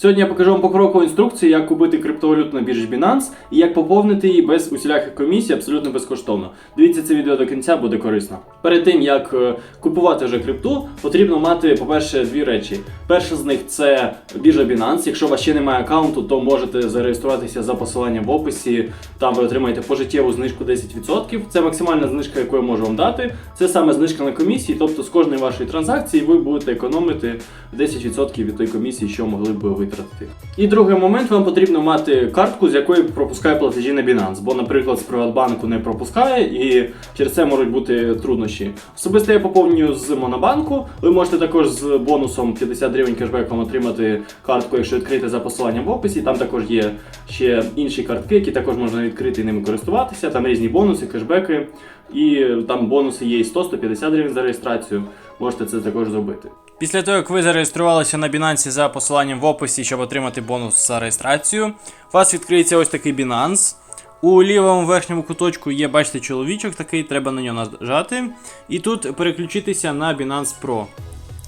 Сьогодні я покажу вам покрокову інструкцію, як купити криптовалюту на біржі Binance і як поповнити її без усіляких комісій абсолютно безкоштовно. Дивіться це відео до кінця, буде корисно. Перед тим як е, купувати вже крипту, потрібно мати, по-перше, дві речі. Перша з них це біржа Binance. Якщо у вас ще немає аккаунту, то можете зареєструватися за посиланням в описі. Там ви отримаєте пожиттєву знижку 10%. Це максимальна знижка, яку я можу вам дати. Це саме знижка на комісії, тобто з кожної вашої транзакції ви будете економити 10% від тої комісії, що могли б ви витратити. І другий момент, вам потрібно мати картку, з якої пропускає платежі на Binance, бо, наприклад, з Приватбанку не пропускає, і через це можуть бути труднощі. Особисто я поповнюю з Монобанку. Ви можете також з бонусом 50 гривень кешбеком отримати картку, якщо відкрити за посиланням в описі. Там також є ще інші картки, які також можна відкрити і ними користуватися. Там різні бонуси, кешбеки, і там бонуси є і 100-150 гривень за реєстрацію. Можете це також зробити. Після того, як ви зареєструвалися на Binance за посиланням в описі, щоб отримати бонус за реєстрацію, у вас відкриється ось такий Binance. У лівому верхньому куточку є, бачите, чоловічок такий, треба на нього нажати. І тут переключитися на Binance Pro.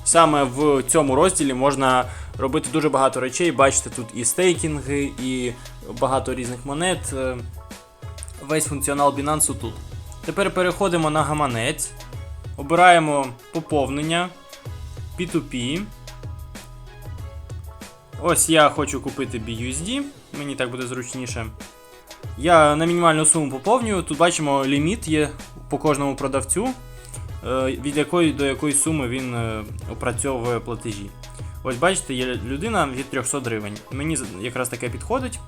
Саме в цьому розділі можна робити дуже багато речей. Бачите, тут і стейкінги, і багато різних монет. Е, Весь функціонал Binance тут. Тепер переходимо на гаманець, обираємо поповнення. P2P. Ось я хочу купити BUSD, мені так буде зручніше. Я на мінімальну суму поповнюю. Тут бачимо ліміт є по кожному продавцю, е, від якої до якої суми він е, опрацьовує платежі. Ось бачите, є людина від 300 гривень. Мені якраз таке підходить.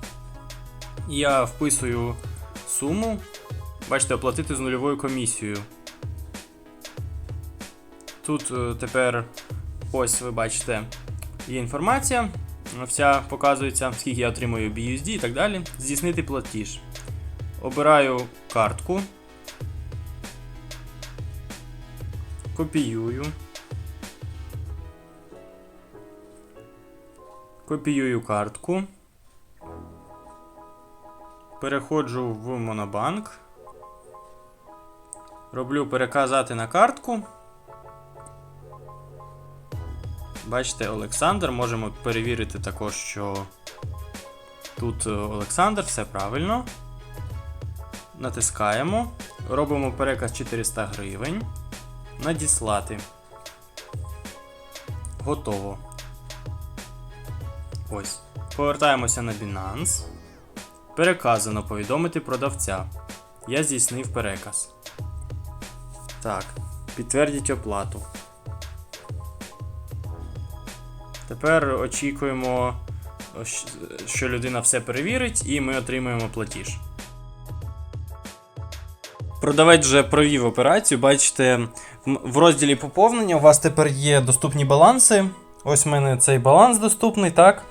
Я вписую суму. Бачите, оплатити з нульовою комісією. Тут е, тепер ось ви бачите є інформація. Вся показується, скільки я отримую BUSD і так далі. Здійснити платіж. Обираю картку. Копіюю. Копіюю картку. Переходжу в Монобанк. Роблю переказати на картку. Бачите, Олександр. Можемо перевірити також, що тут е, Олександр, все правильно. Натискаємо. Робимо переказ 400 гривень. Надіслати. Готово. Ось. Повертаємося на Binance. Переказано повідомити продавця. Я здійснив переказ. Так. Підтвердіть оплату. Тепер очікуємо, що людина все перевірить, і ми отримаємо платіж. Продавець вже провів операцію. Бачите, в- розділі поповнення у вас тепер є доступні баланси. Ось в мене цей баланс доступний, так?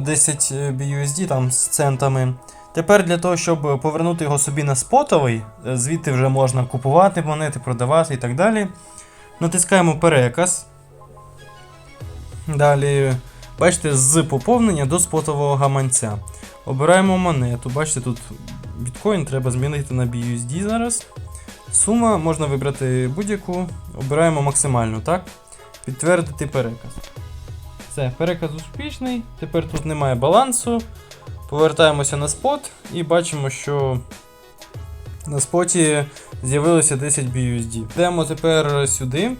10 BUSD там з центами. Тепер для того, щоб повернути його собі на спотовий, е, звідти вже можна купувати монети, продавати і так далі. Натискаємо переказ. Далі, бачите, з поповнення до спотового гаманця. Обираємо монету. Бачите, тут біткоін треба змінити на BUSD зараз. Сума можна вибрати будь-яку. Обираємо максимальну, так? Підтвердити переказ. Все, переказ успішний. Тепер тут немає балансу. Повертаємося на спот і бачимо, що на споті з'явилося 10 BUSD. Йдемо тепер сюди.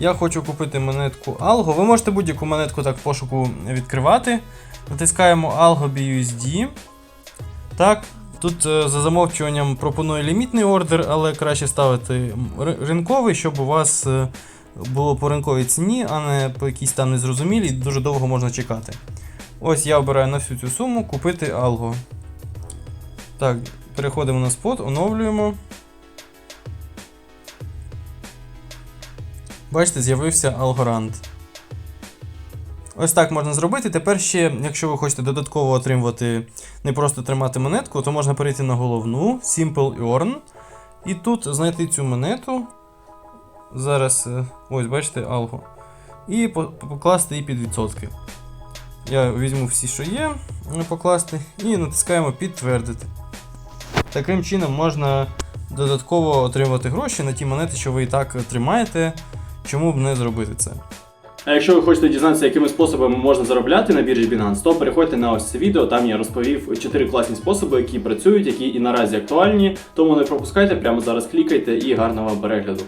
Я хочу купити монетку Algo. Ви можете будь-яку монетку так в пошуку відкривати. Натискаємо Algo BUSD. Так, тут е, за замовчуванням пропонує лімітний ордер, але краще ставити ринковий, щоб у вас е, було по ринковій ціні, а не по якійсь там незрозумілій, дуже довго можна чекати. Ось я обираю на всю цю суму купити Algo. Так, переходимо на спот, оновлюємо. Бачите, з'явився Algorand. Ось так можна зробити. Тепер ще, якщо ви хочете додатково отримувати, не просто тримати монетку, то можна перейти на головну Simple Earn. І тут знайти цю монету. Зараз, е, ось, бачите, Algo. І покласти її під відсотки. Я візьму всі, що є, е, покласти, і натискаємо підтвердити. Таким чином можна додатково отримувати гроші на ті монети, що ви і так тримаєте. Чому б не зробити це? А якщо ви хочете дізнатися, якими способами можна заробляти на біржі Binance, то переходьте на ось це відео. Там я розповів 4 класні способи, які працюють, які і наразі актуальні. Тому не пропускайте, прямо зараз клікайте і гарного вам перегляду.